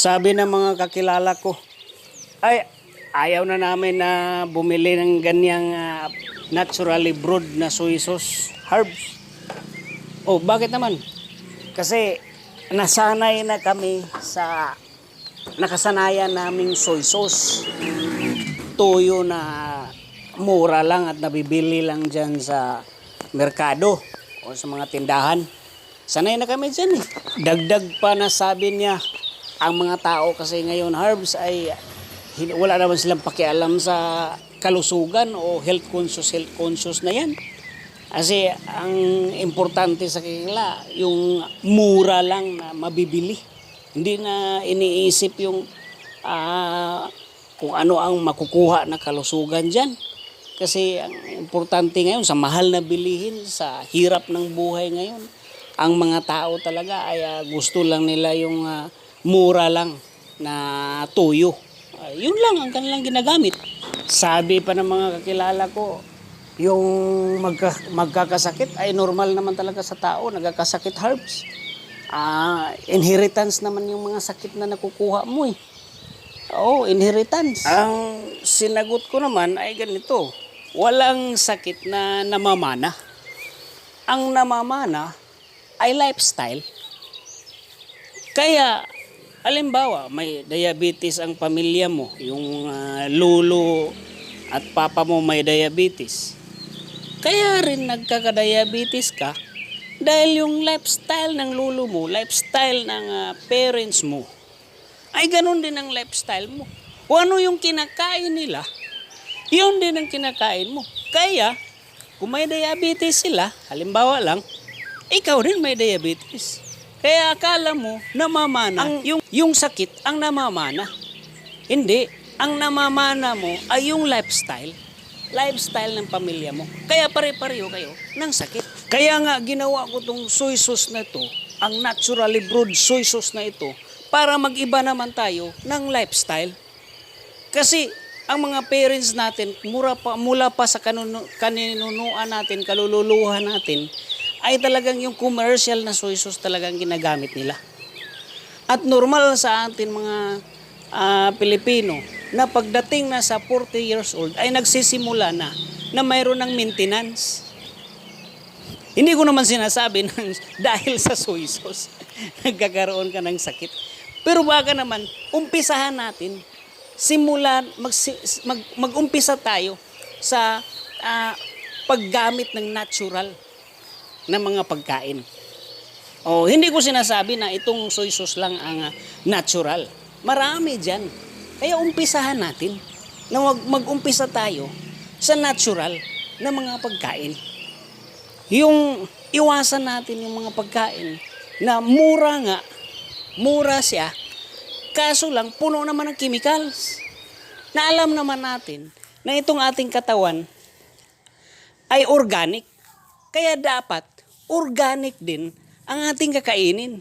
Sabi ng mga kakilala ko, ay ayaw na namin na bumili ng ganyang ah, naturally brewed na soy sauce herbs. Oh, bakit naman? Kasi nasanay na kami sa nakasanayan naming soy sauce. Tuyo na mura lang at nabibili lang dyan sa merkado o sa mga tindahan. Sanay na kami dyan eh. Dagdag pa na sabi niya, ang mga tao kasi ngayon herbs ay wala naman silang pakialam sa kalusugan o health conscious, health conscious na yan. Kasi ang importante sa kanila, yung mura lang na mabibili. Hindi na iniisip yung ah, kung ano ang makukuha na kalusugan dyan. Kasi ang importante ngayon sa mahal na bilihin, sa hirap ng buhay ngayon, ang mga tao talaga ay ah, gusto lang nila yung ah, mura lang na tuyo. Ah, yun lang ang kanilang ginagamit. Sabi pa ng mga kakilala ko, yung magka, magkakasakit ay normal naman talaga sa tao, nagkakasakit herbs. Ah, inheritance naman yung mga sakit na nakukuha mo eh. Oo, inheritance. Ang sinagot ko naman ay ganito. Walang sakit na namamana. Ang namamana ay lifestyle. Kaya, alimbawa, may diabetes ang pamilya mo, yung ah, lolo at papa mo may diabetes. Kaya rin nagkakadiabetes ka dahil yung lifestyle ng lolo mo, lifestyle ng ah, parents mo, ay ganun din ang lifestyle mo. Kung ano yung kinakain nila, yun din ang kinakain mo. Kaya, kung may diabetes sila, halimbawa lang, ikaw rin may diabetes. Kaya akala mo, namamana. Ang, yung, yung sakit, ang namamana. Hindi. Ang namamana mo ay yung lifestyle. Lifestyle ng pamilya mo. Kaya pare-pareho kayo ng sakit. Kaya nga ginawa ko tong soy sauce na ito, ang naturally brewed soy sauce na ito, para mag-iba naman tayo ng lifestyle. Kasi ang mga parents natin, mura pa, mula pa sa kanunu, kaninunuan natin, kalululuhan natin, ay talagang yung commercial na soy sauce talagang ginagamit nila. At normal sa atin mga ah, Pilipino na pagdating na sa 40 years old ay nagsisimula na na mayroon ng maintenance. Hindi ko naman sinasabi ng dahil sa soy sauce nagkakaroon ka ng sakit. Pero baka naman umpisahan natin simulan mag, mag mag-umpisa tayo sa ah, paggamit ng natural na mga pagkain. Oh, hindi ko sinasabi na itong soy sauce lang ang ah, natural. Marami diyan. Kaya umpisahan natin na mag- mag-umpisa tayo sa natural na mga pagkain. Yung iwasan natin yung mga pagkain na mura nga, mura siya, kaso lang puno naman ng chemicals. Na alam naman natin na itong ating katawan ay organic. Kaya dapat organic din ang ating kakainin.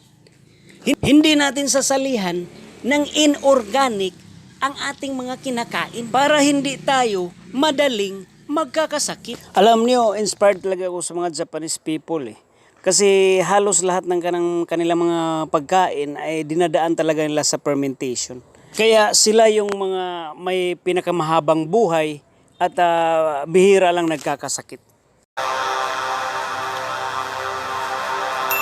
Hin- Hindi natin sasalihan ng inorganic ang ating mga kinakain para hindi tayo madaling magkakasakit. Alam niyo, inspired talaga ako sa mga Japanese people eh. Kasi halos lahat ng kanang, kanilang mga pagkain ay dinadaan talaga nila sa fermentation. Kaya sila yung mga may pinakamahabang buhay at ah, bihira lang nagkakasakit.